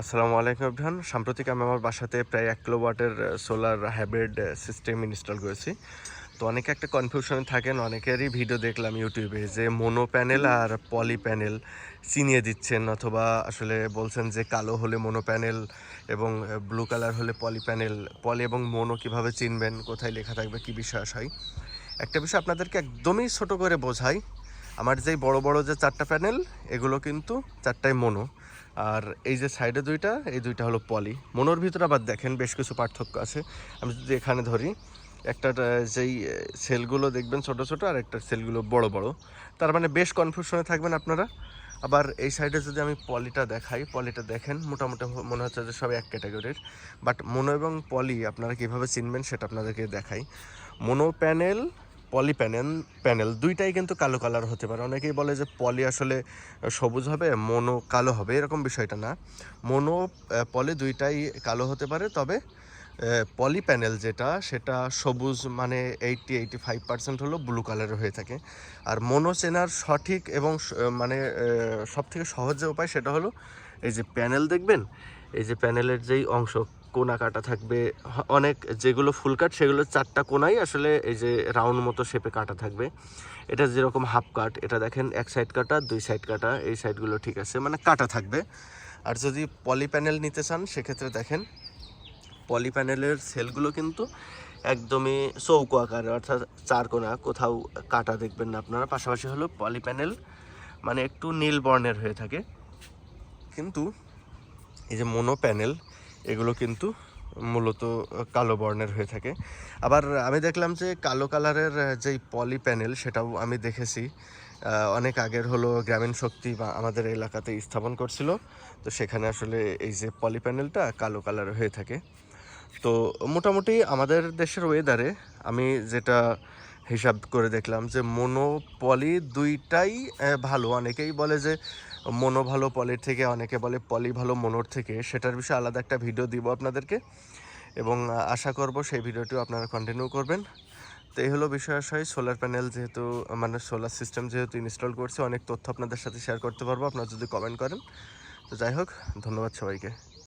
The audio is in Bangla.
আসসালামু আলাইকুম আবধান সাম্প্রতিক আমি আমার বাসাতে প্রায় এক কিলো ওয়াটের সোলার হাইব্রিড সিস্টেম ইনস্টল করেছি। তো অনেকে একটা কনফিউশনে থাকেন অনেকেরই ভিডিও দেখলাম ইউটিউবে যে মোনো প্যানেল আর পলি প্যানেল চিনিয়ে দিচ্ছেন অথবা আসলে বলছেন যে কালো হলে মোনো প্যানেল এবং ব্লু কালার হলে পলি প্যানেল পলি এবং মোনো কীভাবে চিনবেন কোথায় লেখা থাকবে কী বিষয় হয়? একটা বিষয় আপনাদেরকে একদমই ছোট করে বোঝাই। আমার যেই বড় বড় যে চারটা প্যানেল, এগুলো কিন্তু চারটাই মোনো। আর এই যে সাইডে দুইটা, এই দুইটা হলো পলি। মোনোর ভিতরে আবার দেখেন বেশ কিছু পার্থক্য আছে। আমি যদি এখানে ধরি, একটা যেই সেলগুলো দেখবেন ছোট ছোট, আর একটা সেলগুলো বড় বড়। তার মানে বেশ কনফিউশনে থাকবেন আপনারা। আবার এই সাইডে যদি আমি পলিটা দেখাই, পলিটা দেখেন, মোটামুটি মনে হচ্ছে যে সব এক ক্যাটাগরির। বাট মোনো এবং পলি আপনারা কীভাবে চিনবেন সেটা আপনাদেরকে দেখাই। Mono panel poly panel panel দুইটাই কিন্তু কালো কালার হতে পারে। অনেকেই বলে যে পলি আসলে সবুজ হবে, মনো কালো হবে, এরকম বিষয়টা না। মনো পলি দুইটাই কালো হতে পারে, তবে পলি প্যানেল যেটা, সেটা সবুজ মানে এইটটি এইটি ফাইভ পার্সেন্ট হলো ব্লু কালারের হয়ে থাকে। আর মনো চেনার সঠিক এবং মানে সব থেকে সহজ যে উপায় সেটা হলো, এই যে প্যানেল দেখবেন, এই যে প্যানেলের যেই অংশ কোনা কাটা থাকবে অনেক যেগুলো ফুল কাট সেগুলো চারটা কোনাই আসলে এই যে রাউন্ড মতো শেপে কাটা থাকবে। এটা যেরকম হাফ কাট এটা দেখেন এক সাইড কাটা, দুই সাইড কাটা, এই সাইডগুলো ঠিক আছে মানে কাটা থাকবে। আর যদি পলি প্যানেল নিতে চান, সেক্ষেত্রে দেখেন পলি প্যানেলের সেলগুলো কিন্তু একদমই চৌকো আকারে, অর্থাৎ চার কোনা, কোথাও কাটা দেখবেন না আপনারা। পাশাপাশি হলো পলি প্যানেল মানে একটু নীল বর্ণের হয়ে থাকে। কিন্তু এই যে মোনো প্যানেল এগুলো কিন্তু মূলত কালো বর্ণের হয়ে থাকে। আবার আমি দেখলাম যে কালো কালারের যেই পলি প্যানেল সেটাও আমি দেখেছি। অনেক আগের হলো গ্রামীণ শক্তি বা আমাদের এলাকাতে স্থাপন করছিল। তো সেখানে আসলে এই যে পলি প্যানেলটা কালো কালার হয়ে থাকে। তো মোটামুটি আমাদের দেশের ওয়েদারে আমি যেটা হিসাব করে দেখলাম যে মোনো পলি দুইটাই ভালো। অনেকেই বলে যে মোনো ভালো পলির থেকে। অনেকে বলে পলি ভালো মোনোর থেকে। সেটার বিষয়ে আলাদা একটা ভিডিও দিব আপনাদেরকে। এবং আশা করব সেই ভিডিওটিও আপনারা কন্টিনিউ করবেন। তো এই হলো বিষয় আশয়। সোলার প্যানেল যেহেতু মানে সোলার সিস্টেম যেহেতু ইনস্টল করছে, অনেক তথ্য আপনাদের সাথে শেয়ার করতে পারব। আপনারা যদি কমেন্ট করেন, তো যাই হোক, ধন্যবাদ সবাইকে।